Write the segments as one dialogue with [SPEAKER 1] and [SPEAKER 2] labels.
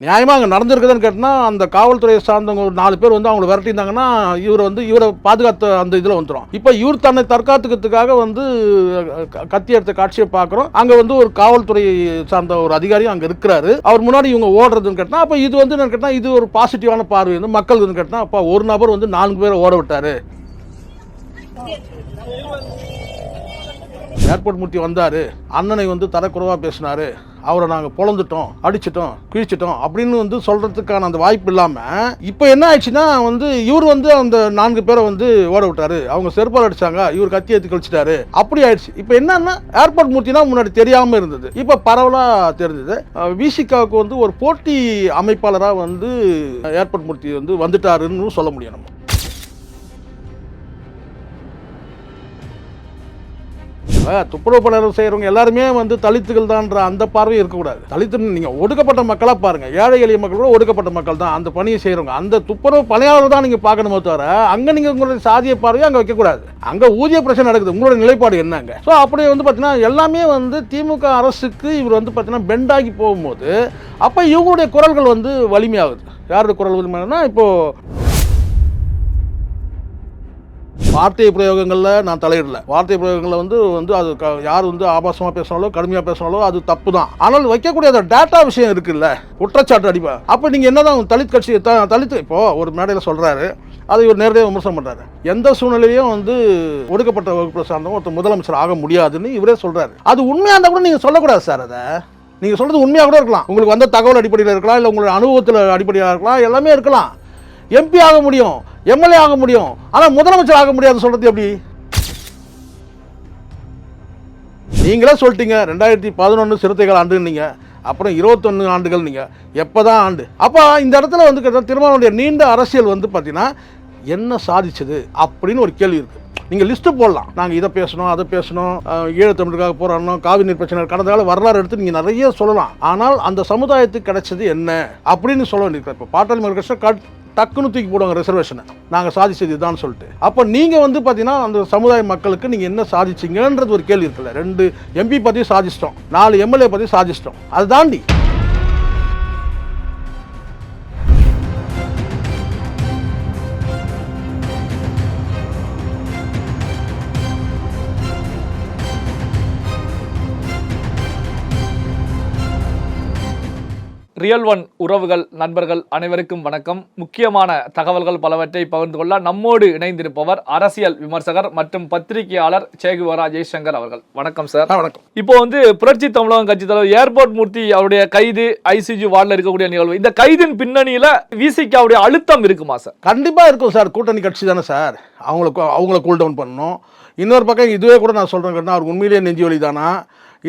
[SPEAKER 1] நியாயமாக அங்கே நடந்திருக்குதுன்னு கேட்டால் அந்த காவல்துறையை சார்ந்தவங்க ஒரு நாலு பேர் வந்து அவங்களை விரட்டியிருந்தாங்கன்னா இவர் வந்து இவரை பாதுகாத்த அந்த இதில் வந்துடும் இப்போ இவர் தன்னை தற்காத்துக்கிறதுக்காக வந்து க- கத்தி எடுத்த காட்சியை பார்க்குறோம். அங்கே வந்து ஒரு காவல்துறை சார்ந்த ஒரு அதிகாரியும் அங்கே இருக்கிறாரு. அவர் முன்னாடி இவங்க ஓடுறதுன்னு கேட்டால் அப்போ இது வந்து என்னன்னு கேட்டால் இது ஒரு பாசிட்டிவான பார்வை வந்து மக்களுக்குன்னு கேட்டால் அப்போ ஒரு நபர் வந்து நான்கு பேரை ஓட விட்டாரு. ஏர்போர்ட் மூர்த்தி வந்தார். அண்ணனை வந்து தரக்குறைவாக பேசினாரு. அவரை நாங்கள் பொழந்துட்டோம் அடிச்சிட்டோம் கிழிச்சிட்டோம் அப்படின்னு வந்து சொல்கிறதுக்கான அந்த வாய்ப்பு இல்லாமல் இப்போ என்ன ஆயிடுச்சுன்னா வந்து இவர் வந்து அந்த நான்கு பேரை வந்து ஓட விட்டாரு. அவங்க செருப்பால் அடிச்சாங்க இவர் கத்தி ஏற்றி கழிச்சிட்டாரு. அப்படி ஆயிடுச்சு. இப்போ என்னன்னா ஏர்போர்ட் மூர்த்தினா முன்னாடி தெரியாமல் இருந்தது. இப்போ பரவலாக தெரிஞ்சது. விசிகாவுக்கு வந்து ஒரு போட்டி அமைப்பாளராக வந்து ஏர்போர்ட் மூர்த்தி வந்து வந்துட்டாருன்னு சொல்ல முடியும் நம்ம. துப்புரவு பணியாளர் செய்கிறவங்க எல்லாருமே வந்து தலித்துகள் தான்ற அந்த பார்வை இருக்கக்கூடாது. தலித்து நீங்கள் ஒடுக்கப்பட்ட மக்களாக பாருங்க. ஏழை எளிய மக்கள் கூட ஒடுக்கப்பட்ட மக்கள் தான் அந்த பணியை செய்கிறவங்க அந்த துப்புரவு பணியாளர் தான் நீங்கள் பார்க்கணுமே தவிர அங்கே நீங்கள் உங்களுடைய சாதிய பார்வையை அங்கே வைக்கக்கூடாது. அங்கே ஊதிய பிரச்சனை நடக்குது. உங்களுடைய நிலைப்பாடு என்னங்க? ஸோ அப்படி வந்து பார்த்தீங்கன்னா எல்லாமே வந்து திமுக அரசுக்கு இவர் வந்து பார்த்தீங்கன்னா பெண்டாகி போகும்போது அப்போ இவங்களுடைய குரல்கள் வந்து வலிமையாகுது. யாருடைய குரல் வலிமையாகுதுன்னா இப்போது வார்த்தை பிரயோகங்களில் நான் தலையிடல. வார்த்தை பிரயோகங்களில் வந்து வந்து அது க- யார் வந்து ஆபாசமாக பேசினாலோ கடுமையாக பேசினாலோ அது தப்பு தான் ஆனால் வைக்கக்கூடிய அந்த டேட்டா விஷயம் இருக்குல்ல குற்றச்சாட்டு அடிப்பா. அப்போ நீங்கள் என்னதான் தலித் கட்சி த தலித் இப்போ ஒரு மேடையில் சொல்கிறாரு அதை இவர் நேரடியாக விமர்சனம் பண்ணுறாரு எந்த சூழ்நிலையும் வந்து ஒடுக்கப்பட்ட வகுப்பு சார்ந்தவங்க ஒருத்தர் முதலமைச்சர் ஆக முடியாதுன்னு இவரே சொல்கிறாரு அது உண்மையாக இருந்தால் கூட நீங்கள் சொல்லக்கூடாது சார் அதை. நீங்கள் சொல்கிறது உண்மையாக கூட இருக்கலாம். உங்களுக்கு வந்த தகவல் அடிப்படையில் இருக்கலாம் இல்லை உங்களுடைய அனுபவத்தில் அடிப்படையாக இருக்கலாம் எல்லாமே இருக்கலாம். எம்பி ஆக முடியும் எம்எல்ஏ ஆக முடியும் ஆனால் முதலமைச்சர் ஆக முடியாது சொல்கிறது எப்படி? நீங்களே சொல்லிட்டீங்க ரெண்டாயிரத்தி பதினொன்று சிறுத்தைகள் ஆண்டுன்னீங்க அப்புறம் இருபத்தொன்று ஆண்டுகள் நீங்கள் எப்போ தான் ஆண்டு? அப்போ இந்த இடத்துல வந்து கேட்டால் திருமாவளுடைய நீண்ட அரசியல் வந்து பார்த்தீங்கன்னா என்ன சாதிச்சது அப்படின்னு ஒரு கேள்வி இருக்குது நீங்கள் லிஸ்ட்டு போடலாம். நாங்கள் இதை பேசணும் அதை பேசணும் ஈழத்தமிழுக்காக போராடணும் காவி நீர் பிரச்சனை கடந்த கால வரலாறு எடுத்து நீங்கள் நிறைய சொல்லலாம். ஆனால் அந்த சமுதாயத்துக்கு கிடைச்சது என்ன? அப்படின்னு சொல்ல வேண்டியிருக்காரு இப்போ பாட்டாளி மக்கள் கட் டக்குன்னு தூக்கி போடுவாங்க ரிசர்வேஷனை நாங்கள் சாதிச்சது இதுதான் சொல்லிட்டு. அப்போ நீங்கள் வந்து பார்த்தீங்கன்னா அந்த சமுதாய மக்களுக்கு நீங்கள் என்ன சாதிச்சிங்கன்றது ஒரு கேள்வி இருக்குல்ல. ரெண்டு எம்பி பற்றி சாதிச்சிட்டோம். நாலு எம்எல்ஏ பற்றி சாதிச்சிட்டோம். அது தாண்டி
[SPEAKER 2] ரியல் ஒன் உறவுகள் நண்பர்கள் அனைவருக்கும் வணக்கம். முக்கியமான தகவல்கள் பலவற்றை பகிர்ந்து கொள்ள நம்மோடு இணைந்திருப்பவர் அரசியல் விமர்சகர் மற்றும் பத்திரிகையாளர் சேகுவரா ஜெய்சங்கர் அவர்கள். வணக்கம் சார்.
[SPEAKER 1] வணக்கம்.
[SPEAKER 2] இப்போ வந்து புரட்சி தமிழகம் கட்சி தலைவர் ஏர்போர்ட் மூர்த்தி அவருடைய கைது ஐசிஜி வார்டில் இருக்கக்கூடிய நிகழ்வு. இந்த கைதின் பின்னணியில விசிகாவுடைய அழுத்தம் இருக்குமா சார்?
[SPEAKER 1] கண்டிப்பாக இருக்கும் சார். கூட்டணி கட்சி தானே சார். அவங்களுக்கு அவங்கள கூல் டவுன் பண்ணணும். இன்னொரு பக்கம் இதுவே கூட நான் சொல்கிறேன் கேட்டால் அவர் உண்மையிலேயே நெஞ்சு வலி தானா?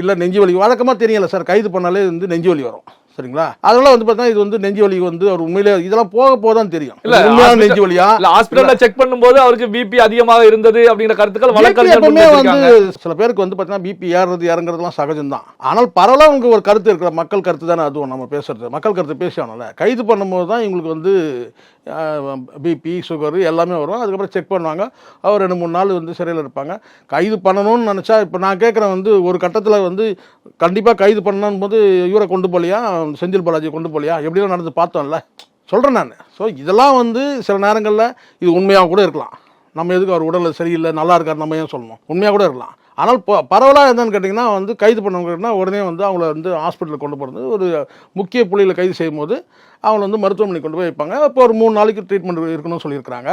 [SPEAKER 1] இல்லை நெஞ்சு வலி வழக்கமாக தெரியல சார். கைது பண்ணாலே வந்து நெஞ்சு வலி வரும். சரிங்களா? அதனால வந்து பார்த்தா இது வந்து நெஞ்சு வலி வந்து அவர் உண்மையிலே இதெல்லாம் போக போக தான் தெரியும்.
[SPEAKER 2] இல்ல,
[SPEAKER 1] நெஞ்சு வலியா?
[SPEAKER 2] இல்ல ஹாஸ்பிட்டல்ல செக் பண்ணும்போது அவருக்கு பிபி அதிகமாக இருந்தது அப்படிங்கிற கருத்துக்கள் வழக்கறிஞர்
[SPEAKER 1] எப்பவுமே வந்து. சில பேருக்கு வந்து பார்த்தீங்கன்னா பிபி ஏறுறது இறங்குறதுலாம் சகஜம்தான். ஆனால் பரவலாக உங்களுக்கு ஒரு கருத்து இருக்கிற மக்கள் கருத்து தானே அதுவும் நம்ம பேசுறது. மக்கள் கருத்து பேசியானல கைது பண்ணும்போது தான் இவங்களுக்கு வந்து பிபி சுகர் எல்லாமே வரும். அதுக்கப்புறம் செக் பண்ணுவாங்க. அவர் ரெண்டு மூணு நாள் வந்து சிறையில் இருப்பாங்க. கைது பண்ணணும்னு நினச்சா இப்போ நான் கேட்குறேன் வந்து ஒரு கட்டத்தில் வந்து கண்டிப்பாக கைது பண்ணணும் போது இவரை கொண்டு போலியா? செந்தில் பாலாஜி கொண்டு போலியா? எப்படியோ நடந்து பார்த்தோம்ல. சொல்கிறேன் நான். ஸோ இதெல்லாம் வந்து சில நேரங்களில் இது உண்மையாக கூட இருக்கலாம். நம்ம எதுக்கு அவர் உடல் சரியில்லை நல்லா இருக்கார் நம்ம ஏன் சொல்லணும்? உண்மையாக கூட இருக்கலாம். ஆனால் இப்போ பரவலாக என்னன்னு கேட்டிங்கன்னா வந்து கைது பண்ணவங்கன்னா உடனே வந்து அவங்கள வந்து ஹாஸ்பிட்டலுக்கு கொண்டு போகிறது ஒரு முக்கிய புள்ளியில் கைது செய்யும்போது அவங்கள வந்து மருத்துவமனைக்கு கொண்டு போய் வைப்பாங்க. இப்போ ஒரு மூணு நாளைக்கு ட்ரீட்மெண்ட் இருக்கணும்னு சொல்லியிருக்கிறாங்க.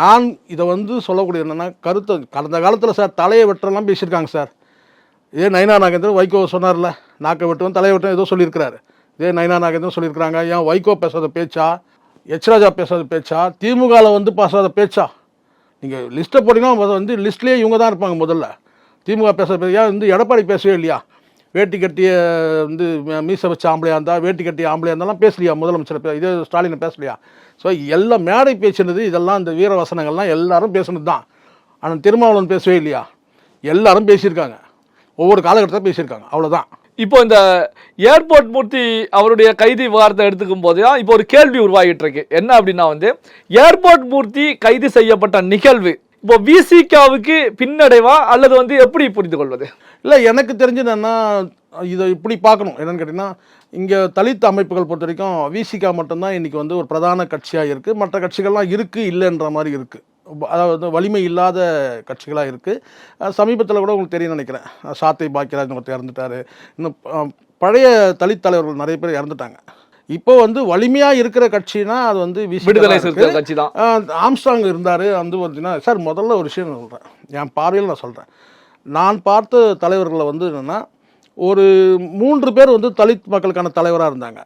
[SPEAKER 1] நான் இதை வந்து சொல்லக்கூடிய என்னென்னா கருத்து கடந்த காலத்தில் சார் தலையை வெட்டலாம் பேசியிருக்காங்க சார். இதே நயனா நாகேந்திரன் வைகோ சொன்னார்ல நாக்கை வெட்டுவன் தலையை வெட்டுவன் ஏதோ சொல்லியிருக்கிறாரு. இதே நயனா நாகேந்திரன் சொல்லியிருக்கிறாங்க ஏன் வைகோ பேசாத பேச்சா? எச்ராஜா பேசாத பேச்சா? திமுகவில் வந்து பேசாத பேச்சா? நீங்கள் லிஸ்ட்டை போட்டிங்கன்னா முத வந்து லிஸ்ட்லேயே இவங்க தான் இருப்பாங்க முதல்ல. திமுக பேச ஏன் வந்து எடப்பாடி பேசவே இல்லையா? வேட்டி கட்டிய வந்து மீச வச்ச ஆம்பளையாக இருந்தால் வேட்டி கட்டிய ஆம்பளையாக இருந்தாலும் பேசலையா முதலமைச்சர் பே- இதே ஸ்டாலினை பேசலையா? ஸோ எல்லாம் மேடை பேசினது இதெல்லாம் இந்த வீர வசனங்கள்லாம் எல்லாரும் பேசினது தான் ஆனால் திருமாவளவன் பேசவே இல்லையா? எல்லாரும் பேசியிருக்காங்க. ஒவ்வொரு காலகட்டத்தில் பேசியிருக்காங்க. அவ்வளோதான்
[SPEAKER 2] இப்போ இந்த ஏர்போர்ட் மூர்த்தி அவருடைய கைது விவகாரத்தை எடுத்துக்கும் போது தான் இப்போ ஒரு கேள்வி உருவாகிட்டு இருக்கு என்ன அப்படின்னா வந்து ஏர்போர்ட் மூர்த்தி கைது செய்யப்பட்ட நிகழ்வு இப்போ விசிகாவுக்கு பின்னடைவா அல்லது வந்து எப்படி புரிந்து கொள்வது
[SPEAKER 1] இல்லை எனக்கு தெரிஞ்சு என்னன்னா இதை இப்படி பார்க்கணும். என்னன்னு கேட்டிங்கன்னா இங்கே தலித் அமைப்புகள் பொறுத்த வரைக்கும் விசிகா மட்டும்தான் இன்றைக்கி வந்து ஒரு பிரதான கட்சியாக இருக்குது மற்ற கட்சிகள்லாம் இருக்குது இல்லைன்ற மாதிரி இருக்குது அதாவது வலிமை இல்லாத கட்சிகளாக இருக்குது சமீபத்தில் கூட உங்களுக்கு தெரியும் நினைக்கிறேன். சாத்தை பாக்கியராஜ் ஒருத்தர் இறந்துட்டார். இன்னும் பழைய தலித் தலைவர்கள் நிறைய பேர் இறந்துட்டாங்க. இப்போ வந்து வலிமையாக இருக்கிற கட்சினா அது வந்து
[SPEAKER 2] விடுதலை. சிறுத்தைகள் கட்சி தான்.
[SPEAKER 1] ஆம்ஸ்டாங் இருந்தார். வந்து பார்த்தீங்கன்னா சார் முதல்ல ஒரு விஷயம் சொல்கிறேன் என் பார்வையில் நான் சொல்கிறேன் நான் பார்த்த தலைவர்களை வந்து என்னென்னா ஒரு மூன்று பேர் வந்து தலித் மக்களுக்கான தலைவராக இருந்தாங்க.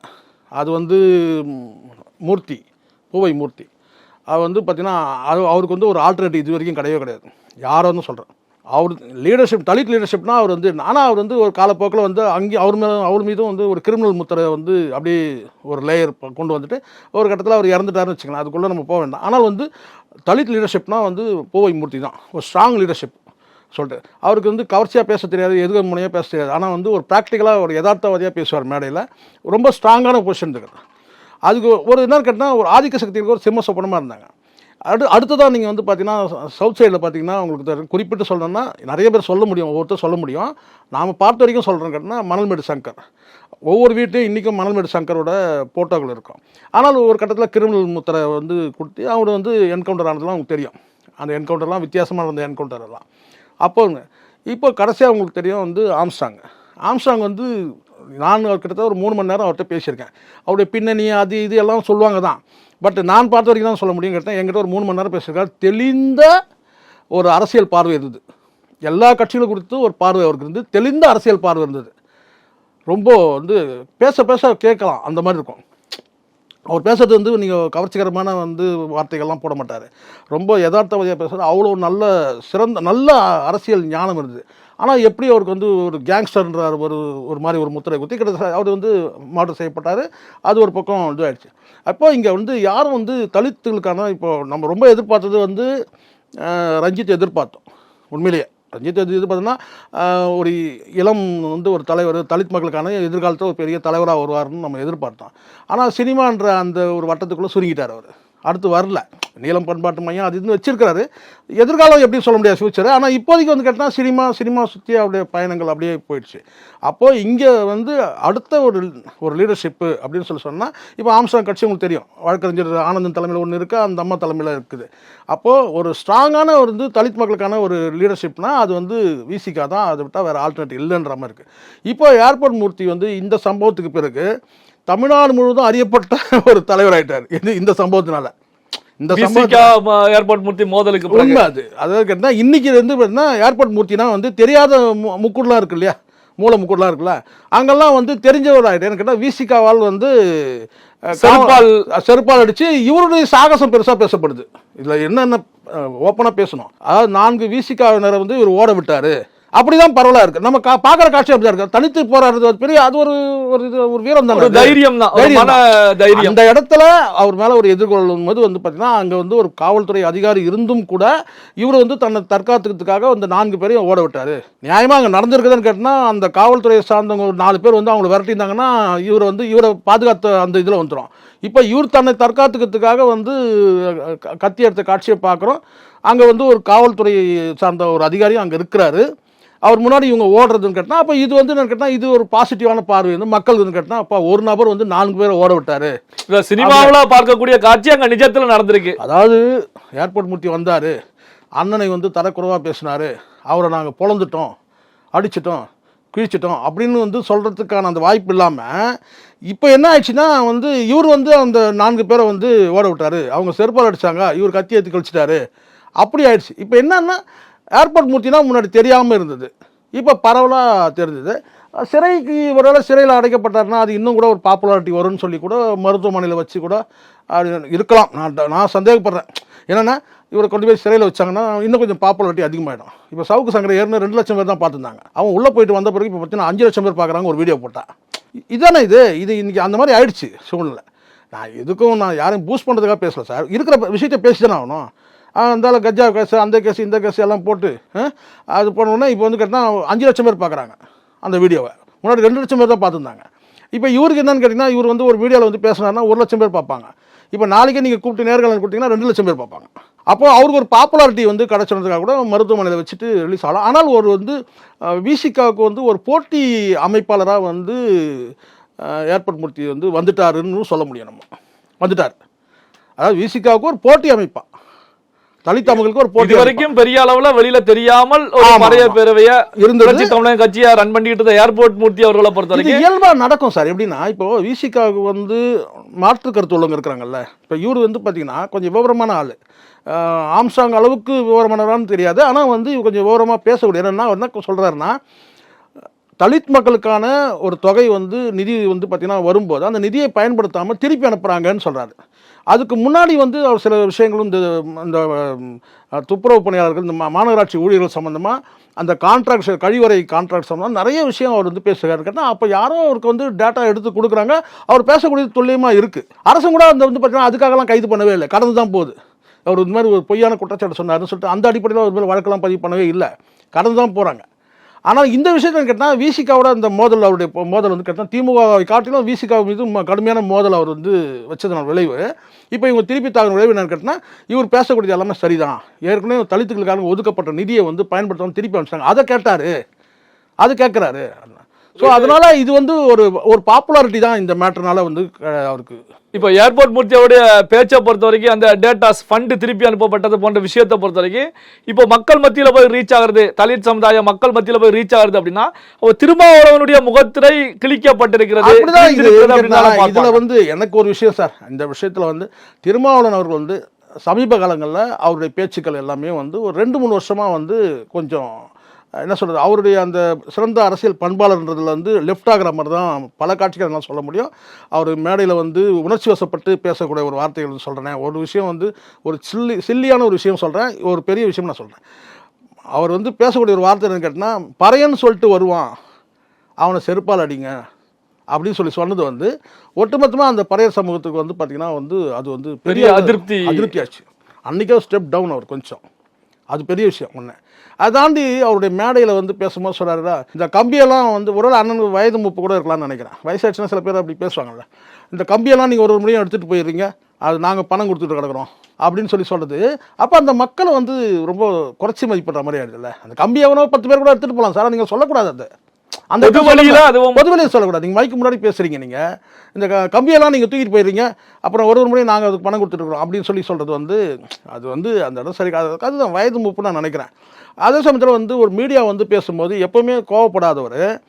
[SPEAKER 1] அது வந்து மூர்த்தி பூவை மூர்த்தி. அவர் வந்து பார்த்திங்கன்னா அது அவருக்கு வந்து ஒரு ஆல்டர்னேட்டிவ் இது வரைக்கும் கிடையவே கிடையாது. யாரோ வந்து சொல்கிறேன் அவர் லீடர்ஷிப் தலித் லீடர்ஷிப்னா அவர் வந்து ஆனால் அவர் வந்து ஒரு காலப்போக்கில் வந்து அங்கே அவர் மேலே அவர் மீதும் வந்து ஒரு கிரிமினல் முத்திரை வந்து அப்படியே ஒரு லேயர் கொண்டு வந்துட்டு ஒரு கட்டத்தில் அவர் இறந்துட்டாருன்னு வச்சுக்கலாம் அதுக்குள்ளே நம்ம போக வேண்டாம். ஆனால் வந்து தலித் லீடர்ஷிப்னால் வந்து பூவை மூர்த்தி தான். ஒரு ஸ்ட்ராங் லீடர்ஷிப் சொல்லிட்டு அவருக்கு வந்து கவர்ச்சியாக பேச தெரியாது எதுக்கு முனையாக பேச தெரியாது. ஆனால் வந்து ஒரு ப்ராக்டிக்கலாக ஒரு யதார்த்தவாதியாக பேசுவார் மேடையில். ரொம்ப ஸ்ட்ராங்கான பொசிஷன் இருக்குது அதுக்கு ஒரு என்ன கேட்டால் ஒரு ஆதிக்க சக்திக்கு ஒரு சிம்ம சொப்பனமாக இருந்தாங்க. அடு அடுத்ததாக நீங்கள் வந்து பார்த்தீங்கன்னா சவுத் சைடில் பார்த்தீங்கன்னா உங்களுக்கு குறிப்பிட்டு சொல்லணும்னா நிறைய பேர் சொல்ல முடியும் ஒவ்வொருத்தர் சொல்ல முடியும். நாம் பார்த்த வரைக்கும் சொல்கிறோம் கேட்டினா மணல்மேடு சங்கர். ஒவ்வொரு வீட்லையும் இன்றைக்கும் மணல்மேடு சங்கரோட போட்டோக்கள் இருக்கும். ஆனால் ஒரு கட்டத்தில் கிரிமினல் முத்திரை வந்து கொடுத்து அவங்க வந்து என்கவுண்டர் ஆனதுலாம் உங்களுக்கு தெரியும். அந்த என்கவுண்டர்லாம் வித்தியாசமாக இருந்த என்கவுண்டர் எல்லாம். அப்போங்க இப்போ கடைசியாக உங்களுக்கு தெரியும் வந்து ஆம்ஸ்டாங் ஆம்ஸ்டாங் வந்து நான் கிட்டத்தட்ட ஒரு மூணு மணி நேரம் அவர்கிட்ட பேசியிருக்கேன். அவருடைய பின்னணி அது இது எல்லாம் சொல்லுவாங்க தான். பட் நான் பார்த்த வரைக்கும் தான் சொல்ல முடியும் கேட்டேன். என்கிட்ட ஒரு மூணு மணி நேரம் பேசியிருக்காரு. தெளிந்த ஒரு அரசியல் பார்வை இருந்தது. எல்லா கட்சிகளும் கொடுத்து ஒரு பார்வை அவருக்கு இருந்து தெளிந்த அரசியல் பார்வை இருந்தது. ரொம்ப வந்து பேச பேச கேட்கலாம். அந்த மாதிரி இருக்கும். அவர் பேசுறது வந்து நீங்கள் கவர்ச்சிகரமான வந்து வார்த்தைகள்லாம் போட மாட்டார். ரொம்ப யதார்த்தவாதியாக பேசுகிறார் அவ்வளோ நல்ல சிறந்த நல்ல அரசியல் ஞானம் இருந்தது. ஆனால் எப்படி அவருக்கு வந்து ஒரு கேங்ஸ்டர்ன்றார் ஒரு ஒரு மாதிரி ஒரு முத்திரை குத்தி கிட்ட அவர் வந்து மாற்றம் செய்யப்பட்டார். அது ஒரு பக்கம் இதுவாயிடுச்சு. அப்போ இங்கே வந்து யாரும் வந்து தலித்துகளுக்கான இப்போ நம்ம ரொம்ப எதிர்பார்த்தது வந்து ரஞ்சித் எதிர்பார்த்தோம் உண்மையிலேயே. ரஞ்சித் எது இது பார்த்தீங்கன்னா ஒரு இளம் வந்து ஒரு தலைவர் தலித் மக்களுக்கான எதிர்காலத்தில் ஒரு பெரிய தலைவராக வருவார்னு நம்ம எதிர்பார்த்தோம். ஆனால் சினிமான்ற அந்த ஒரு வட்டத்துக்குள்ளே சுருங்கிட்டார் அவர். அடுத்து வரல. நீளம் பண்பாட்டு மையம் அது இதுன்னு வச்சிருக்கிறாரு. எதிர்காலம் எப்படி சொல்ல முடியாது ஃபியூச்சர் ஆனால் இப்போதைக்கு வந்து கேட்டால் சினிமா சினிமா சுற்றி அவருடைய பயணங்கள் அப்படியே போயிடுச்சு. அப்போது இங்கே வந்து அடுத்த ஒரு ஒரு லீடர்ஷிப்பு அப்படின்னு சொல்லி சொன்னால் இப்போ ஆம்சாங் கட்சி உங்களுக்கு தெரியும். வழக்கறிஞர் ஆனந்தன் தலைமையில் ஒன்று இருக்குது அந்த அம்மா தலைமையில் இருக்குது. அப்போது ஒரு ஸ்ட்ராங்கான ஒரு வந்து தலித் மக்களுக்கான ஒரு லீடர்ஷிப்னால் அது வந்து விசிகா தான். அதை விட்டால் வேறு ஆல்டர்னேட்டிவ் இல்லைன்ற மாதிரி இருக்குது இப்போ ஏர்போர்ட் மூர்த்தி வந்து இந்த சம்பவத்துக்கு பிறகு தமிழ்நாடு முழுவதும் அறியப்பட்ட ஒரு தலைவராயிட்டார். இது இந்த சம்பவத்தினால. இந்த
[SPEAKER 2] ஏர்போர்ட் மூர்த்தி மோதலுக்கு
[SPEAKER 1] உண்மை அது. அதாவது கேட்டால் இன்னைக்கு வந்து பார்த்தீங்கன்னா ஏர்போர்ட் மூர்த்தினா வந்து தெரியாத மு- முக்குடலாம் இருக்கு இல்லையா? மூல முக்குடலாம் இருக்குல்ல. அங்கெல்லாம் வந்து தெரிஞ்சவர் ஆகிட்டேன்னு கேட்டால் விசிகாவால் வந்து
[SPEAKER 2] செருப்பால்.
[SPEAKER 1] செருப்பால் அடித்து இவருடைய சாகசம் பெருசாக பேசப்படுது. இதில் என்னென்ன ஓப்பனாக பேசணும். அதாவது நான்கு விசிகாவினரை வந்து இவர் ஓட விட்டாரு. அப்படிதான் பரவலா இருக்கு. நம்ம கா பார்க்குற காட்சி அப்படிதான் இருக்கு. தனித்து போராடுறது ஒரு பெரிய அது ஒரு ஒரு இது ஒரு வீரம் தானே.
[SPEAKER 2] தைரியம் தான்.
[SPEAKER 1] தைரியம் அந்த இடத்துல அவர் மேல ஒரு எதிர்கொள்ளும் போது வந்து பார்த்தீங்கன்னா அங்க வந்து ஒரு காவல்துறை அதிகாரி இருந்தும் கூட இவர் வந்து தன்னை தற்காத்துக்கிறதுக்காக அந்த நான்கு பேரையும் ஓட விட்டாரு. நியாயமா அங்க நடந்திருக்குதுன்னு கேட்டினா அந்த காவல்துறையை சார்ந்தவங்க ஒரு நாலு பேர் வந்து அவங்களை விரட்டியிருந்தாங்கன்னா இவர் வந்து இவரை பாதுகாத்த அந்த இதில் வந்துடும் இப்போ இவர் தன்னை தற்காத்துக்கிறதுக்காக வந்து க- கத்தி எடுத்த காட்சியை பார்க்குறோம் அங்கே வந்து ஒரு காவல்துறை சார்ந்த ஒரு அதிகாரியும் அங்கே இருக்கிறாரு. அவர் முன்னாடி இவங்க ஓடுறதுன்னு கேட்டால் அப்போ இது வந்து என்னன்னு கேட்டால் இது ஒரு பாசிட்டிவான பார்வை. வந்து மக்களுக்கு கேட்டால் அப்போ ஒரு நபர் வந்து நான்கு பேரை ஓட விட்டாரு.
[SPEAKER 2] இந்த சினிமாவுல பார்க்கக்கூடிய காட்சி அங்க நிஜத்துல நடந்திருக்கு.
[SPEAKER 1] அதாவது ஏர்போர்ட் மூர்த்தி வந்தார். அண்ணனை வந்து தரக்குறைவாக பேசினாரு. அவரை நாங்கள் பொழந்துட்டோம் அடிச்சிட்டோம் கிழிச்சிட்டோம் அப்படின்னு வந்து சொல்கிறதுக்கான அந்த வாய்ப்பு இல்லாமல் இப்போ என்ன ஆயிடுச்சுன்னா வந்து இவர் வந்து அந்த நான்கு பேரை வந்து ஓட விட்டாரு. அவங்க செருப்பால் அடிச்சாங்க இவர் கத்தி ஏற்றி கழிச்சிட்டாரு. அப்படி ஆயிடுச்சு. இப்போ என்னன்னா ஏர்போர்ட் மூர்த்தினா முன்னாடி தெரியாமல் இருந்தது. இப்போ பரவலாக தெரிஞ்சது. சிறைக்கு ஒருவேளை சிறையில் அடைக்கப்பட்டாருன்னா அது இன்னும் கூட ஒரு பாப்புலாரிட்டி வரும்னு சொல்லி கூட மருத்துவமனையில் வச்சு கூட இருக்கலாம். நான் நான் சந்தேகப்படுறேன். என்னென்னா இவரை கொண்டு போய் சிறையில் வச்சாங்கன்னா இன்னும் கொஞ்சம் பாப்புலாரிட்டி அதிகமாகிடும் இப்போ சவுக்கு சங்கரை ஏறின ரெண்டு லட்சம் பேர் தான் பார்த்துருந்தாங்க. அவன் உள்ளே போயிட்டு வந்த பிறகு இப்போ பார்த்தீங்கன்னா அஞ்சு லட்சம் பேர் பார்க்குறாங்க ஒரு வீடியோ போட்டான் இதானே இது? இது இன்றைக்கி அந்த மாதிரி ஆயிடுச்சு சூழ்நிலை. நான் எதுக்கும் நான் யாரையும் பூஸ்ட் பண்ணுறதுக்காக பேசலை சார். இருக்கிற விஷயத்தை பேசி தானே ஆகணும். இருந்தாலும் கஜா கேஸு அந்த கேஸ் இந்த கேஸ் எல்லாம் போட்டு அது போனோடனே இப்போ வந்து கேட்டால் அஞ்சு லட்சம் பேர் பார்க்குறாங்க அந்த வீடியோவை. முன்னாடி ரெண்டு லட்சம் பேர் தான் பார்த்துருந்தாங்க. இப்போ இவருக்கு என்னன்னு கேட்டிங்கன்னா இவர் வந்து ஒரு வீடியோவில் வந்து பேசுனாருன்னா ஒரு லட்சம் பேர் பார்ப்பாங்க. இப்போ நாளைக்கே நீங்கள் கூப்பிட்டு நேர்காணல் கொடுத்தீங்கன்னா ரெண்டு லட்சம் பேர் பார்ப்பாங்க. அப்போ அவருக்கு ஒரு பாப்புலாரிட்டி வந்து கிடச்சிருந்ததுக்காக கூட மருத்துவமனையில் வச்சுட்டு ரிலீஸ் ஆகலாம் ஆனால் ஒரு வந்து விசிகாவுக்கு வந்து ஒரு போட்டி அமைப்பாளராக வந்து அஹ், ஏர்போர்ட் மூர்த்தி வந்து வந்துட்டாருன்னு சொல்ல முடியும் நம்ம. வந்துட்டார். அதாவது விசிகாவுக்கு ஒரு போட்டி அமைப்பாக தலித் தமிழுக்கு ஒரு போட்டி
[SPEAKER 2] வரைக்கும் பெரிய அளவுல வெளியில தெரியாமல் ஒரு மறைய. பேரவைய. புரட்சி தமிழக கட்சியா ரன் பண்ணிட்டு இருந்த ஏர்போர்ட் மூர்த்தி அவர்களை பொறுத்த வரைக்கும்
[SPEAKER 1] இயல்பா நடக்கும் சார். எப்படின்னா இப்போ விசிகாவுக்கு வந்து மாற்று கருத்து உள்ளவங்க இருக்கிறாங்கல்ல. இப்போ இவர் வந்து பார்த்தீங்கன்னா கொஞ்சம் விவரமான ஆள். ஆம்சாங் அளவுக்கு விவரமானவரான்னு தெரியாது. ஆனால் வந்து கொஞ்சம் விவரமாக பேசக்கூடிய என்னன்னா என்ன சொல்கிறாருன்னா தலித் மக்களுக்கான ஒரு தொகை வந்து நிதி வந்து பார்த்திங்கன்னா வரும்போது அந்த நிதியை பயன்படுத்தாமல் திருப்பி அனுப்புகிறாங்கன்னு சொல்கிறாரு அதுக்கு முன்னாடி வந்து அவர் சில விஷயங்களும் இந்த இந்த துப்புரவு பணியாளர்கள் இந்த மாநகராட்சி ஊழியர்கள் சம்மந்தமாக அந்த கான்ட்ராக்ட் கழிவறை கான்ட்ராக்ட் சம்மந்தமாக நிறைய விஷயம் அவர் வந்து பேசுகிறாரு கேட்டால் அப்போ யாரோ அவருக்கு வந்து டேட்டா எடுத்து கொடுக்குறாங்க. அவர் பேசக்கூடியது துல்லியமாக இருக்குது அரசும் கூட அந்த வந்து பார்த்தீங்கன்னா அதுக்காகலாம் கைது பண்ணவே இல்லை. கடந்து தான் போகுது. அவர் இந்த மாதிரி ஒரு பொய்யான குற்றச்சாட்டு சொன்னார்னு சொல்லிட்டு அந்த அடிப்படையில் ஒரு மேலே வழக்கெல்லாம் பதிவு பண்ணவே இல்லை. கடந்து தான் போகிறாங்க ஆனால் இந்த விஷயத்தில் கேட்டால் விசிகாவோட அந்த மோதல் அவருடைய மோதல் வந்து கேட்டால் திமுகவை காட்டிலும் விசிகா மீது கடுமையான மோதல் அவர் வந்து வச்சதனால் விளைவு. இப்போ இவங்க திருப்பி தாக்கின விளைவு என்னன்னு கேட்டால் இவர் பேசக்கூடியது எல்லாமே சரிதான். ஏற்கனவே தலித்துகளுக்காக ஒதுக்கப்பட்ட நிதியை வந்து பயன்படுத்தாமல் திருப்பி அனுப்பிச்சாங்க அதை கேட்டார். அது கேட்குறாரு ஸோ அதனால இது வந்து ஒரு ஒரு பாப்புலாரிட்டி தான் இந்த மேட்டர்னால வந்து அவருக்கு
[SPEAKER 2] இப்போ ஏர்போர்ட் மூர்த்தியோடைய பேச்சை பொறுத்த வரைக்கும் அந்த டேட்டாஸ் ஃபண்டு திருப்பி அனுப்பப்பட்டது போன்ற விஷயத்தை பொறுத்த வரைக்கும் இப்போ மக்கள் மத்தியில போய் ரீச் ஆகுறது தலித் சமுதாய மக்கள் மத்தியில போய் ரீச் ஆகுறது அப்படின்னா அப்ப திருமாவளவனுடைய முகத்திரை கிழிக்கப்பட்டிருக்கிறது
[SPEAKER 1] இதுல. வந்து எனக்கு ஒரு விஷயம் சார் இந்த விஷயத்துல வந்து திருமாவளவன் அவர்கள் வந்து சமீப காலங்களில் அவருடைய பேச்சுக்கள் எல்லாமே வந்து ஒரு ரெண்டு மூணு வருஷமா வந்து கொஞ்சம் என்ன சொல்றது அவருடைய அந்த சிறந்த அரசியல் பண்பாளர்ன்றதுல வந்து லெஃப்ட் ஆகிற மாதிரி தான் பல காட்சிகள் என்னால் சொல்ல முடியும். அவர் மேடையில் வந்து உணர்ச்சி வசப்பட்டு பேசக்கூடிய ஒரு வார்த்தைகள் சொல்கிறேன் ஒரு விஷயம் வந்து ஒரு சில்லி சில்லியான ஒரு விஷயம் சொல்கிறேன் ஒரு பெரிய விஷயம் நான் சொல்கிறேன் அவர் வந்து பேசக்கூடிய ஒரு வார்த்தை என்னன்னு கேட்டினா பறையன்னு சொல்லிட்டு வருவான். அவனை செருப்பால் அடிங்க. அப்படின்னு சொல்லி சொன்னது வந்து ஒட்டுமொத்தமாக அந்த பறையர் சமூகத்துக்கு வந்து பார்த்தீங்கன்னா வந்து அது வந்து
[SPEAKER 2] பெரிய அதிருப்தி.
[SPEAKER 1] அதிருப்தி ஆச்சு அன்றைக்கே ஸ்டெப் டவுன் அவர் கொஞ்சம். அது பெரிய விஷயம் ஒன்று அதை தாண்டி அவருடைய மேடையில் வந்து பேசும்போது சொல்கிறாருடா இந்த கம்பியெல்லாம் வந்து ஒரு வேளை அண்ணனுக்கு வயது முப்பு கூட இருக்கலாம்னு நினைக்கிறேன். வயசாச்சுன்னா சில பேர் அப்படி பேசுவாங்கல்ல. இந்த கம்பியெல்லாம் நீங்கள் ஒரு ஒரு முறையும் எடுத்துகிட்டு போயிடுறீங்க அது நாங்கள் பணம் கொடுத்துட்டு கிடக்குறோம் அப்படின்னு சொல்லி சொல்கிறது அப்போ அந்த மக்களை வந்து ரொம்ப குறைச்சி மதிப்பிடுற மாதிரி ஆயிடுதுல்ல. அந்த கம்பி எவனோ பத்து பேர் கூட எடுத்துகிட்டு போகலாம் சார் நீங்கள் சொல்லக்கூடாது அது. அந்த
[SPEAKER 2] பொது வழியில அதுவும்
[SPEAKER 1] பொது வெளியில் சொல்லக்கூடாது. நீங்கள் மைக்கு முன்னாடி பேசுகிறீங்க நீங்கள் இந்த க- கம்பியெல்லாம் நீங்கள் தூக்கிட்டு போயிடுறீங்க. அப்புறம் ஒரு ஒரு முறையும் நாங்கள் அதுக்கு பணம் கொடுத்துருக்குறோம் அப்படின்னு சொல்லி சொல்கிறது வந்து அது வந்து அந்த இடம் சரி அது- அதுதான் வயது முப்பு நான் நினைக்கிறேன். அதே சமயத்தில் வந்து ஒரு மீடியா வந்து பேசும்போது எப்போவுமே கோவப்படாதவர்.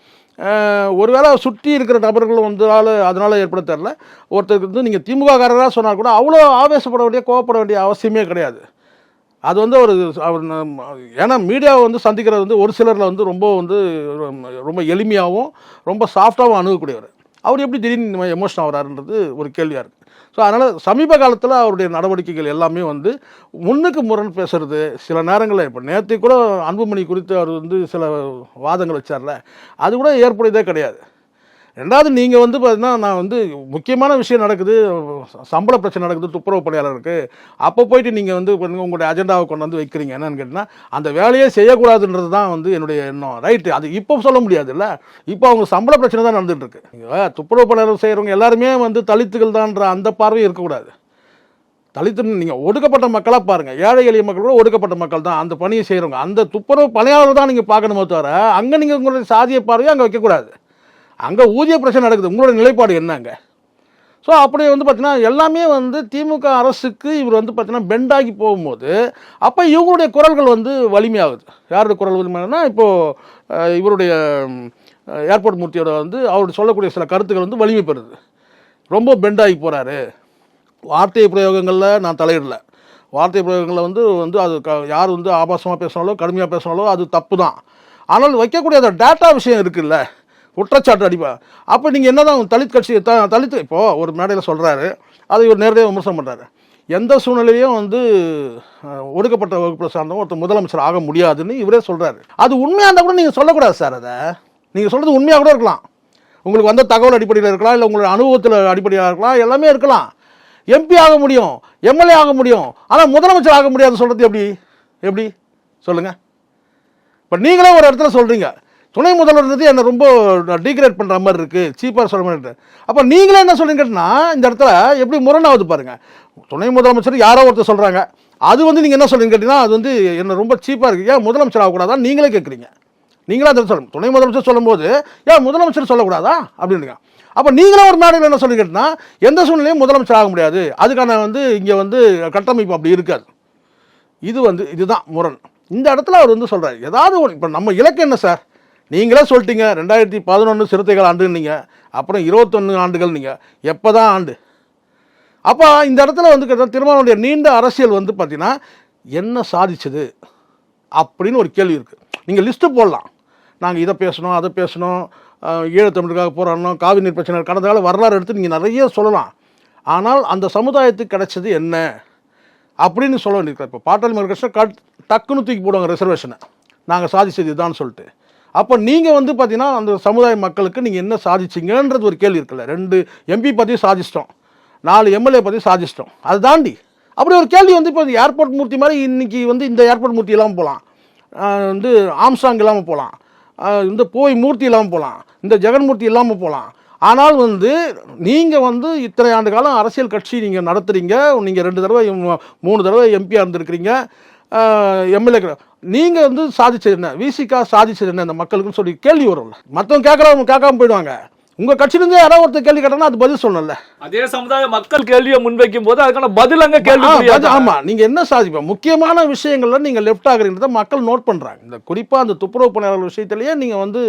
[SPEAKER 1] ஒருவேளை சுற்றி இருக்கிற நபர்கள் வந்து அதனால் ஏற்பட தெரில ஒருத்தருக்கு வந்து நீங்கள் திமுககாரராக சொன்னால் கூட அவ்வளோ ஆவேசப்பட வேண்டிய கோவப்பட வேண்டிய அவசியமே கிடையாது. அது வந்து ஒரு அவர் ஏன்னா மீடியாவை வந்து சந்திக்கிறது வந்து ஒரு சிலரில் வந்து ரொம்ப வந்து ரொம்ப- ரொம்ப எளிமையாகவும் ரொம்ப சாஃப்டாகவும் அணுகக்கூடியவர். அவர் எப்படி திடீர்னு எமோஷன் ஆகிறாருன்றது ஒரு கேள்வியாக இருக்குது ஸோ அதனால் சமீப காலத்தில் அவருடைய நடவடிக்கைகள் எல்லாமே வந்து முன்னுக்கு முரண் பேசுறது சில நேரங்களில் இப்போ நேற்று கூட அன்புமணி குறித்து அவர் வந்து சில வாதங்கள் வச்சார்ல அது கூட ஏற்புடையதே கிடையாது. ரெண்டாவது நீங்கள் வந்து பார்த்தீங்கன்னா நான் வந்து முக்கியமான விஷயம் நடக்குது சம்பள பிரச்சனை நடக்குது துப்புரவு பணியாளருக்கு. அப்போ போயிட்டு நீங்கள் வந்து கொஞ்சம் உங்களுடைய அஜெண்டாவை கொண்டு வந்து வைக்கிறீங்க. என்னன்னு கேட்டிங்கன்னா அந்த வேலையே செய்யக்கூடாதுன்றது தான் வந்து என்னுடைய எண்ணம். ரைட்டு அது இப்போ சொல்ல முடியாதுல்ல. இப்போ அவங்க சம்பள பிரச்சனை தான் நடந்துகிட்டு இருக்கு துப்புரவு பணியாளர் செய்கிறவங்க எல்லாருமே வந்து தலித்துகள் தான்ன்ற அந்த பார்வையும் இருக்கக்கூடாது. தலித்து நீங்கள் ஒடுக்கப்பட்ட மக்களாக பாருங்கள் ஏழை எளிய மக்கள் கூட ஒடுக்கப்பட்ட மக்கள் தான். அந்த பணியை செய்கிறவங்க அந்த துப்புரவு பணியாளர் தான் நீங்கள் பார்க்கணுமே தவிர அங்கே நீங்கள் உங்களுடைய சாதியை பார்வையை அங்கே வைக்கக்கூடாது. அங்கே ஊதிய பிரச்சனை நடக்குது. உங்களோட நிலைப்பாடு என்னங்க? ஸோ அப்படி வந்து பார்த்தீங்கன்னா எல்லாமே வந்து திமுக அரசுக்கு இவர் வந்து பார்த்தீங்கன்னா பெண்டாகி போகும்போது அப்போ இவங்களுடைய குரல்கள் வந்து வலிமையாகுது. யாருடைய குரல் வலிமையாகுதுன்னா இப்போது இவருடைய ஏர்போர்ட் மூர்த்தியோட வந்து அவருடைய சொல்லக்கூடிய சில கருத்துக்கள் வந்து வலிமை பெறுது. ரொம்ப பெண்டாகி போகிறாரு வார்த்தை பிரயோகங்களில் நான் தலையிடல. வார்த்தை பிரயோகங்களில் வந்து வந்து அது க யார் வந்து ஆபாசமாக பேசினாலோ கடுமையாக பேசினாலோ அது தப்பு தான் ஆனால் வைக்கக்கூடிய அந்த டேட்டா விஷயம் இருக்குல்ல குற்றச்சாட்டு அடிப்பா. அப்போ நீங்கள் என்ன தான் தலித் கட்சி த தலித் இப்போது ஒரு மேடையில் சொல்கிறாரு அதை இவர் நேரடியாக விமர்சனம் பண்ணுறாரு எந்த சூழ்நிலையும் வந்து ஒடுக்கப்பட்ட வகுப்பில் சார்ந்தவங்க ஒருத்தர் முதலமைச்சர் ஆக முடியாதுன்னு இவரே சொல்கிறாரு அது உண்மையாக இருந்தால் கூட நீங்கள் சொல்லக்கூடாது சார் அதை. நீங்கள் சொல்கிறது உண்மையாக கூட இருக்கலாம். உங்களுக்கு வந்த தகவல் அடிப்படையில் இருக்கலாம் இல்லை உங்களோட அனுபவத்தில் அடிப்படையாக இருக்கலாம் எல்லாமே இருக்கலாம். எம்பி ஆக முடியும் எம்எல்ஏ ஆக முடியும் ஆனால் முதலமைச்சர் ஆக முடியாது சொல்கிறது எப்படி? எப்படி? சொல்லுங்கள் இப்போ நீங்களே ஒரு இடத்துல சொல்கிறீங்க துணை முதல்வர்ன்றது என்னை ரொம்ப டீக்ரேட் பண்ணுற மாதிரி இருக்குது சீப்பாக சொல்ல மாதிரி அப்போ நீங்களே என்ன சொல்கிறீங்கன்னா இந்த இடத்துல எப்படி முரணாவது பாருங்கள் துணை முதலமைச்சர் யாரோ ஒருத்தர் சொல்கிறாங்க அது வந்து நீங்கள் என்ன சொல்கிறீங்க கேட்டிங்கன்னா அது வந்து என்ன ரொம்ப சீப்பாக இருக்குது ஏன் முதலமைச்சர் ஆகக்கூடாதா? நீங்களே கேட்குறீங்க. நீங்களா அதை சொல்லணும் துணை முதலமைச்சர் சொல்லும்போது ஏன் முதலமைச்சர் சொல்லக்கூடாதா? அப்படின்னுங்க. அப்போ நீங்களே ஒரு மேடையில் என்ன சொல்லிக்கிட்டுனா எந்த சூழ்நிலையும் முதலமைச்சர் ஆக முடியாது. அதுக்கான வந்து இங்கே வந்து கட்டமைப்பு அப்படி இருக்காது. இது வந்து இதுதான் முரண். இந்த இடத்துல அவர் வந்து சொல்கிறார் ஏதாவது ஒன்று இப்போ நம்ம இலக்கு என்ன சார்? நீங்களே சொல்லிட்டீங்க ரெண்டாயிரத்தி பதினொன்று சிறுத்தைகள் ஆண்டுன்னீங்க அப்புறம் இருபத்தொன்று ஆண்டுகள் நீங்கள் எப்போ தான் ஆண்டு? அப்போ இந்த இடத்துல வந்து கேட்டா திருமாவளுடைய நீண்ட அரசியல் வந்து பார்த்திங்கன்னா என்ன சாதிச்சது அப்படின்னு ஒரு கேள்வி இருக்குது நீங்கள் லிஸ்ட்டு போடலாம். நாங்கள் இதை பேசணும் அதை பேசணும் ஈழத்தமிழுக்காக போராடணும் காவி நீர் பிரச்சனை கடந்த கால வரலாறு எடுத்து நீங்கள் நிறைய சொல்லலாம். ஆனால் அந்த சமுதாயத்துக்கு கிடைச்சது என்ன அப்படின்னு சொல்ல வேண்டியிருக்காரு இப்போ பாட்டாளி மக்கள் கட் டக்குன்னு தூக்கி போடுவாங்க ரிசர்வேஷனை நாங்கள் சாதிச்சது இதுதான் சொல்லிட்டு. அப்போ நீங்கள் வந்து பார்த்தீங்கன்னா அந்த சமுதாய மக்களுக்கு நீங்கள் என்ன சாதிச்சீங்கன்றது ஒரு கேள்வி இருக்குல்ல. ரெண்டு எம்பி பற்றி சாதிச்சிட்டோம். நாலு எம்எல்ஏ பற்றி சாதிச்சிட்டோம். அது தாண்டி அப்படி ஒரு கேள்வி வந்து இப்போ ஏர்போர்ட் மூர்த்தி மாதிரி இன்னைக்கு வந்து இந்த ஏர்போர்ட் மூர்த்தி இல்லாமல் போகலாம் வந்து ஆம்சாங் இல்லாமல் போகலாம் இந்த போய் மூர்த்தி இல்லாமல் போகலாம் இந்த ஜெகன்மூர்த்தி இல்லாமல் போகலாம் ஆனால் வந்து நீங்கள் வந்து இத்தனை ஆண்டு காலம் அரசியல் கட்சி நீங்கள் நடத்துகிறீங்க நீங்கள் ரெண்டு தடவை மூணு தடவை எம்பியாக இருந்திருக்கிறீங்க. எம்எல்ஏ நீங்கள் வந்து சாதிச்சது என்ன? விசிகா சாதிச்சது என்ன? இந்த மக்களுக்குன்னு சொல்லி கேள்வி வரும்ல. மற்றவங்க கேட்குறவங்க கேட்காம போயிடுவாங்க. உங்கள் கட்சியிலேருந்து யாராவது ஒருத்தர் கேள்வி கேட்டாங்கன்னா அது பதில் சொல்லணும்ல.
[SPEAKER 2] அதே சமுதாய மக்கள் கேள்வியை முன்வைக்கும் போது அதுக்கான பதில் அங்க கேள்வி
[SPEAKER 1] ஆமா. நீங்க என்ன சாதிப்பா? முக்கியமான விஷயங்கள்ல நீங்க லெஃப்ட் ஆகுறீங்கறத மக்கள் நோட் பண்றாங்க. இந்த குறிப்பா அந்த துப்புரவு பணியாளர் விஷயத்திலேயே நீங்க வந்து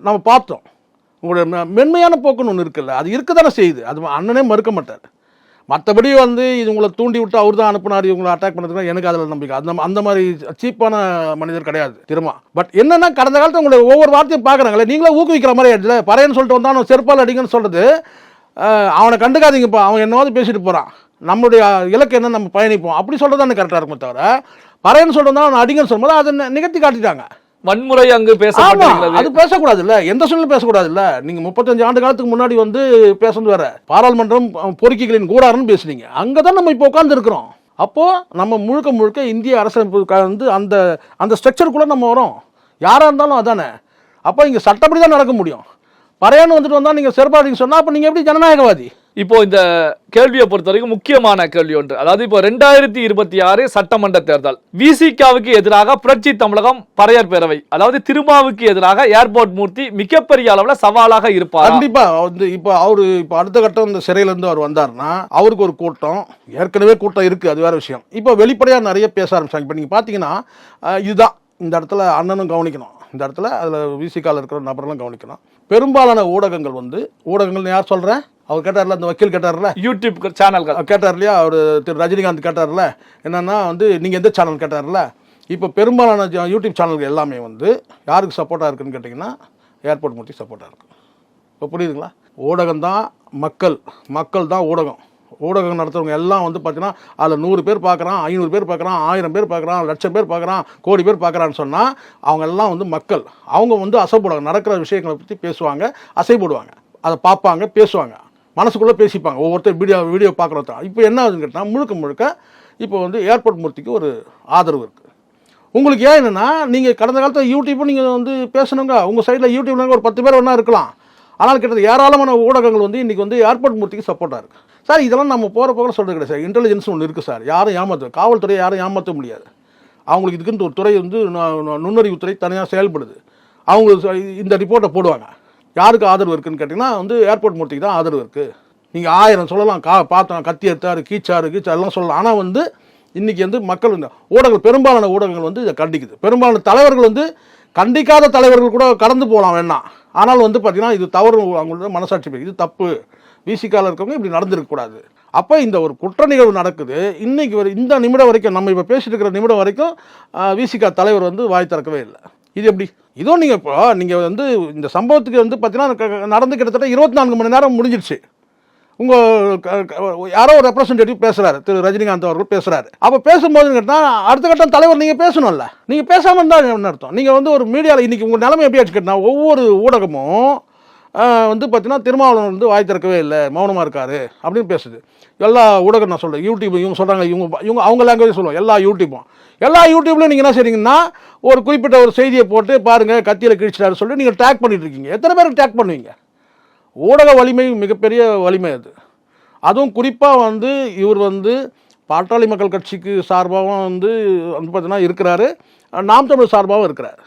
[SPEAKER 1] நம்ம பார்த்தோம். உங்களுடைய மென்மையான போக்குன்னு ஒன்று இருக்குல்ல. அது இருக்க தானே செய்யுது. அது அண்ணனே மறுக்க மாட்டார். மற்றபடி வந்து இது உங்களை தூண்டி விட்டு அவர் தான் அனுப்பினார் இவங்களை அட்டாக் பண்ணுறதுக்கு எனக்கு அதில் நம்பிக்கை. அந்த அந்த மாதிரி சீப்பான மனிதர் கிடையாது திரும்ப பட் என்னன்னா கடந்த காலத்தில் உங்களை ஒவ்வொரு வார்த்தையும் பார்க்குறாங்களே நீங்களே ஊக்குவிக்கிற மாதிரி ஆயிடுச்சு பறையன்னு சொல்லிட்டு வந்தாலும் செருப்பால் அடிங்கன்னு சொல்கிறது அவனை கண்டுக்காதீங்கப்பா அவன் என்னவாவது பேசிட்டு போகிறான் நம்மளுடைய இலக்கு என்ன நம்ம பயணிப்போம். அப்படி சொல்கிறது தான் கரெக்டாக இருக்கும் தவிர பறையன்னு சொல்லிட்டு வந்தால் அவன் அடிங்கன்னு சொல்லும்போது அதை நிகழ்த்தி காட்டிட்டாங்க.
[SPEAKER 2] வன்முறை அங்கு
[SPEAKER 1] ஆமா
[SPEAKER 2] பேசப்பட்டிருக்கிறது
[SPEAKER 1] அது பேசக்கூடாது இல்ல எந்த சூழ்நிலை பேசக்கூடாது இல்ல நீங்க முப்பத்தஞ்சு ஆண்டு காலத்துக்கு முன்னாடி வந்து பேசுனது வேற. பாராளுமன்றம் அஹ், பொறுக்கிகளின் கூடாரன்னு பேசுனீங்க. அங்கதான் நம்ம இப்போ உட்கார்ந்து இருக்கிறோம் அப்போ நம்ம முழுக்க முழுக்க இந்திய அரசமைப்பு வந்து அந்த அந்த ஸ்ட்ரக்சருக்குள்ள நம்ம வரோம். யாரா இருந்தாலும் அதானே. அப்போ இங்க சட்டப்படி தான் நடக்க முடியும். பறையான்னு வந்துட்டு வந்தா நீங்க செருப்பாடிங்க சொன்னா அப்ப நீங்க எப்படி ஜனநாயகவாதி?
[SPEAKER 2] இப்போ இந்த கேள்வியை பொறுத்த வரைக்கும் முக்கியமான கேள்வி ஒன்று. அதாவது இப்போ ரெண்டாயிரத்தி இருபத்தி ஆறு சட்டமன்ற தேர்தல். விசிகாவுக்கு எதிராக புரட்சி தமிழகம் பறையர் பேரவை. அதாவது திருமாவுக்கு எதிராக ஏர்போர்ட் மூர்த்தி மிகப்பெரிய அளவுல சவாலாக இருப்பார்?
[SPEAKER 1] கண்டிப்பா. வந்து இப்போ அவரு இப்போ அடுத்த கட்டம் இந்த சிறையில இருந்து அவர் வந்தாருன்னா அவருக்கு ஒரு கூட்டம். ஏற்கனவே கூட்டம் இருக்கு. அது வேற விஷயம். இப்போ வெளிப்படையா நிறைய பேச ஆரம்பிச்சாங்க. இப்போ நீங்க பாத்தீங்கன்னா இதுதான். இந்த இடத்துல அண்ணனும் கவனிக்கணும். இந்த இடத்துல அதுல விசிகால இருக்கிற நபர்களும் கவனிக்கணும். பெரும்பாலான ஊடகங்கள் வந்து ஊடகங்கள்னு யார் சொல்றேன்? அவர் கேட்டார்ல அந்த வக்கீல் கேட்டார்ல?
[SPEAKER 2] யூடியூப் சேனல்கள்
[SPEAKER 1] கேட்டார் இல்லையா அவர் திரு ரஜினிகாந்த் கேட்டார்ல. என்னன்னா வந்து நீங்கள் எந்த சேனல் கேட்டார்ல? இப்போ பெரும்பாலான ஜ- யூடியூப் சேனல்கள் எல்லாமே வந்து யாருக்கு சப்போர்ட்டாக இருக்குன்னு கேட்டிங்கன்னா ஏர்போர்ட் மூர்த்தி சப்போர்ட்டாக இருக்கு. இப்போ புரியுதுங்களா? ஊடகம் தான் மக்கள். மக்கள் தான் ஊடகம். ஊடகம் நடத்துறவங்க எல்லாம் வந்து பார்த்தீங்கன்னா அதில் நூறு பேர் பார்க்குறான் ஐநூறு பேர் பார்க்குறான் ஆயிரம் பேர் பார்க்குறான் லட்சம் பேர் பார்க்குறான் கோடி பேர் பார்க்குறான்னு சொன்னால் அவங்க எல்லாம் வந்து மக்கள். அவங்க வந்து அசைப்படுவாங்க நடக்கிற விஷயங்களை பற்றி பேசுவாங்க அசைப்படுவாங்க அதை பார்ப்பாங்க பேசுவாங்க. மனசுக்குள்ளே பேசிப்பாங்க. ஒவ்வொருத்தர் வீடியோ வீடியோ பார்க்குறத இப்போ என்ன ஆகுதுன்னு கேட்டால் முழுக்க முழுக்க இப்போ வந்து ஏர்போர்ட் மூர்த்திக்கு ஒரு ஆதரவு இருக்குது உங்களுக்கு ஏன் என்னென்னா நீங்கள் கடந்த காலத்தில் யூடியூப்பும் நீங்கள் வந்து பேசணுங்க. உங்கள் சைடில் யூடியூப்ல ஒரு பத்து பேர் ஒன்றா இருக்கலாம். ஆனால் கிட்டத்தட்ட ஏராளமான ஊடகங்கள் வந்து இன்றைக்கி வந்து ஏர்போர்ட் மூர்த்திக்கு சப்போர்ட்டாக இருக்குது சார் இதெல்லாம் நம்ம போகிற போகிற சொல்கிறது கிடையாது சார் இன்டெலிஜென்ஸ் ஒன்று இருக்குது சார் யாரும் ஏமாற்ற காவல்துறை யாரும் ஏமாற்ற முடியாது. அவங்களுக்கு இதுக்குன்னு ஒரு துறை வந்து நுண்ணறிவுத்துறை தனியாக செயல்படுது. அவங்க இந்த ரிப்போர்ட்டை போடுவாங்க. யாருக்கு ஆதரவு இருக்குன்னு கேட்டிங்கன்னா வந்து ஏர்போர்ட் மூர்த்திக்கு தான் ஆதரவு இருக்குது நீங்கள் ஆயிரம் சொல்லலாம் கா பார்த்தோம் கத்தி எடுத்தாரு கீச்சாரு கீச்சா எல்லாம் சொல்லலாம். ஆனால் வந்து இன்றைக்கி வந்து மக்கள் இந்த ஊடகங்கள் பெரும்பாலான ஊடகங்கள் வந்து இதை கண்டிக்குது. பெரும்பாலான தலைவர்கள் வந்து கண்டிக்காத தலைவர்கள் கூட கடந்து போகலாம் வேணாம் ஆனால் வந்து பார்த்திங்கன்னா இது தவறு அவங்களோட மனசாட்சி இது தப்பு. விசிக்கால இருக்கவங்க இப்படி நடந்திருக்கக்கூடாது அப்போ இந்த ஒரு குற்ற நிகழ்வு நடக்குது. இன்றைக்கி ஒரு இந்த நிமிடம் வரைக்கும் நம்ம இப்போ பேசிட்டு இருக்கிற நிமிடம் வரைக்கும் விசிகா தலைவர் வந்து வாய் திறக்கவே இல்லை. இது எப்படி? இதோ நீங்கள் இப்போ நீங்கள் வந்து இந்த சம்பவத்துக்கு வந்து பார்த்தீங்கன்னா க- நடந்து கிட்டத்தட்ட இருபத்தி நான்கு மணி நேரம் முடிஞ்சிடுச்சு. உங்கள் யாரோ ஒரு ரெப்ரசன்டேட்டிவ் பேசுகிறாரு திரு. ரஜினிகாந்த் அவர்கள் பேசுகிறாரு அப்போ பேசும்போது கேட்டால் அடுத்த கட்டம் தலைவர் நீங்கள் பேசணும்ல. நீங்கள் பேசாமல் இருந்தால் என்ன அர்த்தம்? நீங்கள் வந்து ஒரு மீடியாவில் இன்றைக்கி உங்கள் நிலைமை எப்படி ஆச்சு கேட்டால் ஒவ்வொரு ஊடகமும் வந்து பார்த்தீங்கன்னா திருமாவளவன் வந்து வாய் திறக்கவே இல்லை மௌனமாக இருக்காரு அப்படின்னு பேசுது. எல்லா ஊடகம் நான் சொல்கிறேன் யூடியூப் இவங்க சொல்கிறாங்க இவங்க இவங்க அவங்க லாங்குவேஜ் சொல்லுவோம் எல்லா யூடியூப்பும் எல்லா யூடியூப்லையும் நீங்கள் என்ன செய்றீங்கன்னா ஒரு குறிப்பிட்ட ஒரு செய்தியை போட்டு பாருங்கள் கத்தியில் கிழிச்சிட்டாரு சொல்லி நீங்கள் டேக் பண்ணிட்டு இருக்கீங்க. எத்தனை பேர் டேக் பண்ணுவீங்க? ஊடக வலிமை மிகப்பெரிய வலிமை அது. அதுவும் குறிப்பாக வந்து இவர் வந்து பாட்டாளி மக்கள் கட்சிக்கு சார்பாகவும் வந்து வந்து பார்த்தீங்கன்னா இருக்கிறாரு. நாம் தமிழ் சார்பாகவும் இருக்கிறார்.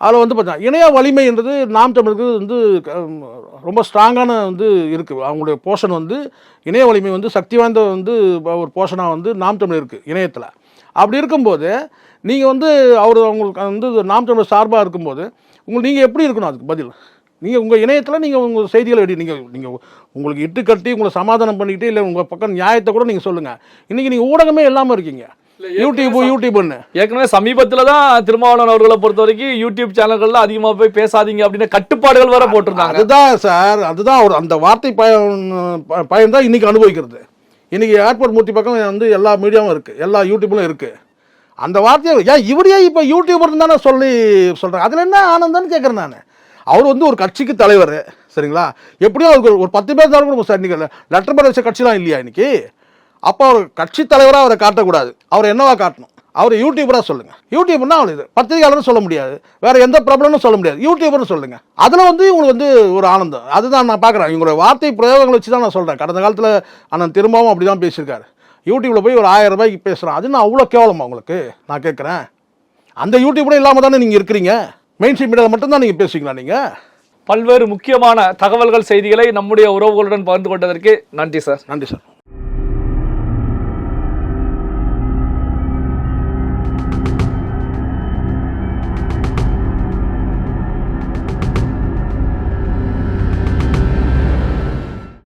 [SPEAKER 1] அதில் வந்து பார்த்தா இணைய வலிமைன்றது நாம் தமிழுக்கு வந்து க- ரொம்ப ஸ்ட்ராங்கான வந்து இருக்குது அவங்களுடைய போர்ஷன் வந்து இணைய வலிமை வந்து சக்தி வாய்ந்த வந்து ஒரு போர்ஷனாக வந்து நாம் தமிழ் இருக்குது இணையத்தில். அப்படி இருக்கும்போது நீங்கள் வந்து அவர் அவங்களுக்கு வந்து நாம் தமிழ் சார்பாக இருக்கும்போது உங்களுக்கு நீங்கள் எப்படி இருக்கணும் அதுக்கு பதில்? நீங்கள் உங்கள் இணையத்தில் நீங்கள் உங்கள் செய்திகளை எடி நீங்கள் நீங்கள் உங்களுக்கு இட்டு கட்டி உங்களை சமாதானம் பண்ணிக்கிட்டு இல்லை உங்கள் பக்கம் நியாயத்தை கூட நீங்கள் சொல்லுங்கள் இன்றைக்கி நீங்கள் ஊடகமே இல்லாமல் இருக்கீங்க. யூடியூப் யூடியூப்னு
[SPEAKER 2] ஏற்கனவே சமீபத்துல தான் திருமாவளவன் அவர்களை பொறுத்த வரைக்கும் யூடியூப் சேனல்கள்ல அதிகமா போய் பேசாதீங்க அப்படின்னு கட்டுப்பாடுகள் வர போட்டிருந்தாங்க.
[SPEAKER 1] அதுதான் சார் அதுதான் அவர் அந்த வார்த்தை பயன் பயன் தான் இன்னைக்கு அனுபவிக்கிறது. இன்னைக்கு ஏர்போர்ட் மூர்த்தி பக்கம் வந்து எல்லா மீடியாவும் இருக்கு எல்லா யூடியூப்லும் இருக்கு. அந்த வார்த்தையை ஏன் இவரையே இப்போ யூடியூபர் தானே சொல்லி சொல்கிறேன் அதில் என்ன ஆனந்தம்னு கேட்குறேன் நான். அவர் வந்து ஒரு கட்சிக்கு தலைவர் சரிங்களா? எப்படியும் அவருக்கு ஒரு- பத்து பேர் தான் கூட சார் இன்னைக்கு லெட்டர் பேர் வச்ச கட்சிலாம் இல்லையா இன்னைக்கு? அப்போ அவர் கட்சி தலைவராக அவரை காட்டக்கூடாது. அவர் என்னவா காட்டணும்? அவர் யூடியூபராக சொல்லுங்க. யூடியூப்னா அவள் இது. பத்திரிகையாளர்னு சொல்ல முடியாது. வேற எந்த ப்ராப்ளம்னு சொல்ல முடியாது. யூடியூபர்னு சொல்லுங்க. அதில் வந்து இவங்களுக்கு வந்து ஒரு ஆனந்தம். அதுதான் நான் பார்க்குறேன். இவங்களோட வார்த்தை பிரயோகங்களை வச்சு தான் நான் சொல்கிறேன் கடந்த காலத்தில் அண்ணன் திரும்பவும் அப்படி தான் பேசியிருக்காரு. யூடியூப்ல போய் ஒரு ஆயிரம் ரூபாய்க்கு பேசுகிறான் அது நான் அவ்வளோ கேவலமா உங்களுக்கு? நான் கேட்குறேன். அந்த யூடியூப்ல இல்லாமல் தானே நீங்கள் இருக்கிறீங்க? மெயின் ஸ்ட்ரீம் மீடியாவில் மட்டும்தான் நீங்கள் பேசுவீங்களா நீங்கள்
[SPEAKER 2] பல்வேறு முக்கியமான தகவல்கள் செய்திகளை நம்முடைய உறவுகளுடன் பகிர்ந்து கொண்டதற்கு நன்றி சார்.
[SPEAKER 1] நன்றி சார்.